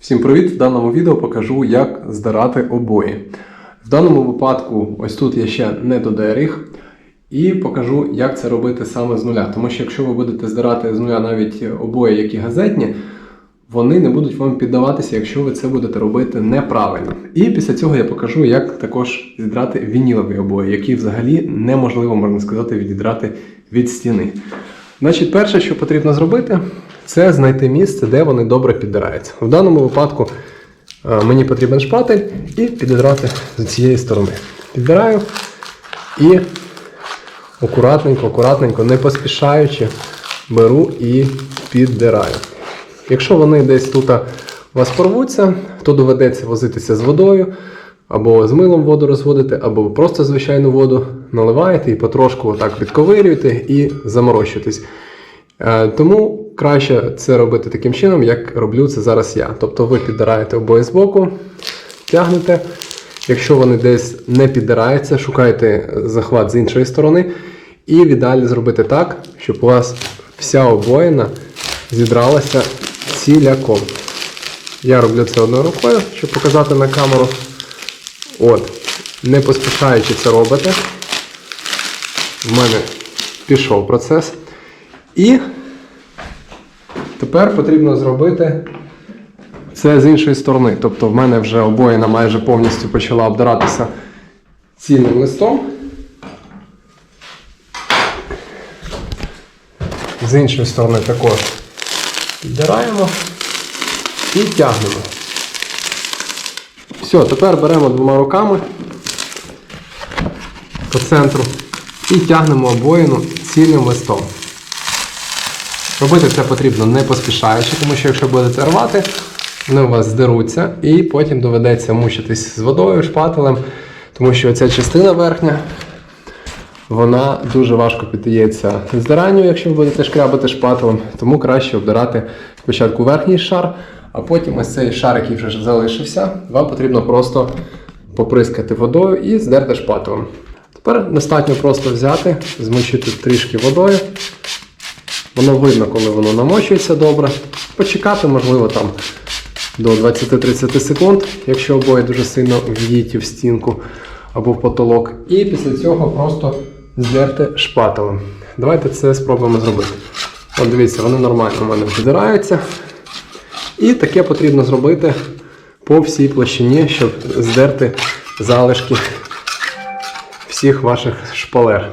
Всім привіт! В даному відео покажу, як здирати обої. В даному випадку, ось тут я ще не додер їх, і покажу, як це робити саме з нуля. Тому що якщо ви будете здирати з нуля навіть обої, які газетні, вони не будуть вам піддаватися, якщо ви це будете робити неправильно. І після цього я покажу, як також зідрати вінілові обої, які взагалі неможливо, можна сказати, відідрати від стіни. Значить, перше, що потрібно зробити, це знайти місце, де вони добре піддираються. В даному випадку е, мені потрібен шпатель і підідрати з цієї сторони. Піддираю і акуратненько, акуратненько, не поспішаючи, беру і піддираю. Якщо вони десь тут у вас порвуться, то доведеться возитися з водою, або з милом воду розводити, або просто звичайну воду наливаєте і потрошку отак підковирюєте і заморощуєтесь. Е, Тому краще це робити таким чином, як роблю це зараз я. Тобто ви піддираєте обоє з боку, тягнете. Якщо вони десь не піддираються, шукайте захват з іншої сторони. І в ідеалі зробити так, щоб у вас вся обоїна зідралася ціляком. Я роблю це одною рукою, щоб показати на камеру. От, не поспішаючи це робите. В мене пішов процес. І тепер потрібно зробити це з іншої сторони. Тобто в мене вже обоїна майже повністю почала обдиратися цільним листом. З іншої сторони також піддираємо і тягнемо. Все, тепер беремо двома руками по центру і тягнемо обоїну цільним листом. Робити це потрібно не поспішаючи, тому що якщо будете рвати, вони у вас здеруться і потім доведеться мучитись з водою, шпателем, тому що ця частина верхня, вона дуже важко піддається здиранню, якщо ви будете шкрябати шпателем, тому краще обдирати спочатку верхній шар, а потім ось цей шар, який вже залишився, вам потрібно просто поприскати водою і здерти шпателем. Тепер достатньо просто взяти, змочити трішки водою. Воно видно, коли воно намочується добре. Почекати, можливо, там до 20-30 секунд, якщо обоє дуже сильно в'їті в стінку або в потолок. І після цього просто здерти шпателем. Давайте це спробуємо зробити. От дивіться, вони нормально у мене видираються. І таке потрібно зробити по всій площині, щоб здерти залишки всіх ваших шпалер.